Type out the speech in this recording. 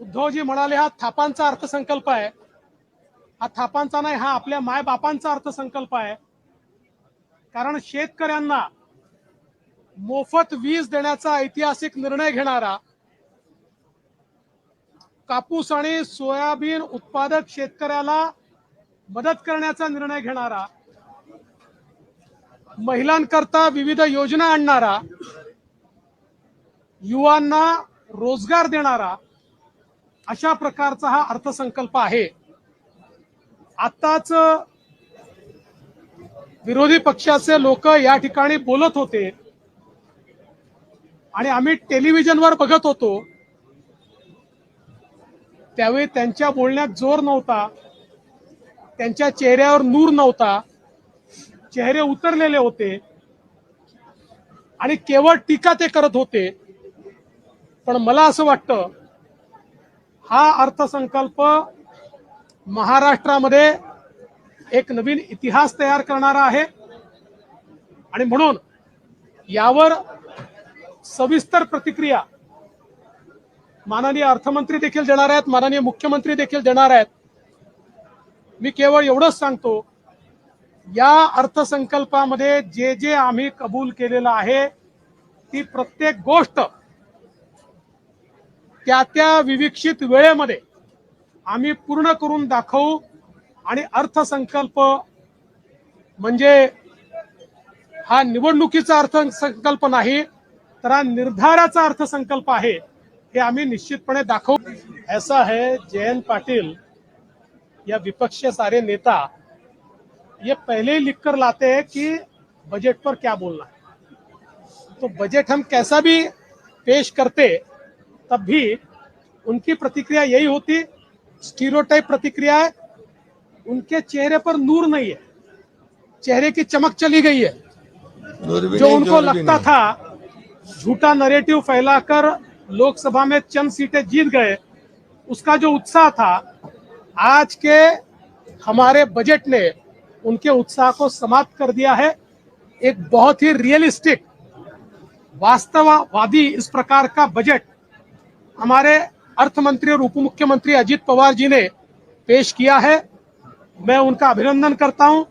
उद्धवजी म्हणाले हा थापांचा अर्थसंकल्प आहे. हा थापांचा नाही हा आपल्या मायबापांचा अर्थसंकल्प आहे. कारण शेतकऱ्यांना मोफत वीज देण्याचा ऐतिहासिक निर्णय घेणारा कापूस आणि सोयाबीन उत्पादक शेतकऱ्याला मदत करण्याचा निर्णय घेणारा महिलांकरता विविध योजना आणणारा युवांना रोजगार देणारा अशा प्रकारचा हा अर्थसंकल्प आहे. आताच विरोधी पक्षाचे लोक या ठिकाणी बोलत होते. आणि आम्ही टेलिव्हिजनवर बघत होतो. त्यावेळी त्यांच्या बोलण्यात जोर नव्हता. त्यांच्या चेहऱ्यावर नूर नव्हता. चेहरे उतरलेले होते. आणि केवळ टीका ते करत होते. पण मला असं वाटतं हा अर्थसंकल्प महाराष्ट्रामध्ये एक नवीन इतिहास तयार करणारा आहे. आणि म्हणून यावर सविस्तर प्रतिक्रिया माननीय अर्थमंत्री देखील देणार आहेत माननीय मुख्यमंत्री देखील देणार आहेत. मी केवळ एवढंच सांगतो या अर्थसंकल्पामध्ये जे जे आम्ही कबूल केलेलं आहे ती प्रत्येक गोष्ट त्या त्या विविक्षित वेळेमध्ये आम्ही पूर्ण करून दाखवू आणि अर्थसंकल्प म्हणजे हा निवडणुकीचा अर्थसंकल्प नाही तर हा निर्धाराचा अर्थसंकल्प आहे हे आम्ही निश्चितपणे दाखवू. ऐसा है जयंत पाटिल या विपक्ष सारे नेता. ये पहले ही लिख कर लाते हैं कि बजट पर क्या बोलना है। तो बजट हम कैसा भी पेश करते तब भी उनकी प्रतिक्रिया यही होती स्टीरियोटाइप प्रतिक्रिया है उनके चेहरे पर नूर नहीं है चेहरे की चमक चली गई है। जो उनको लगता था झूठा नरेटिव फैलाकर लोकसभा में चंद सीटें जीत गए उसका जो उत्साह था आज के हमारे बजट ने उनके उत्साह को समाप्त कर दिया है। एक बहुत ही रियलिस्टिक वास्तववादी इस प्रकार का बजट हमारे अर्थ मंत्री और उप मुख्यमंत्री अजित पवार जी ने पेश किया है। मैं उनका अभिनंदन करता हूं।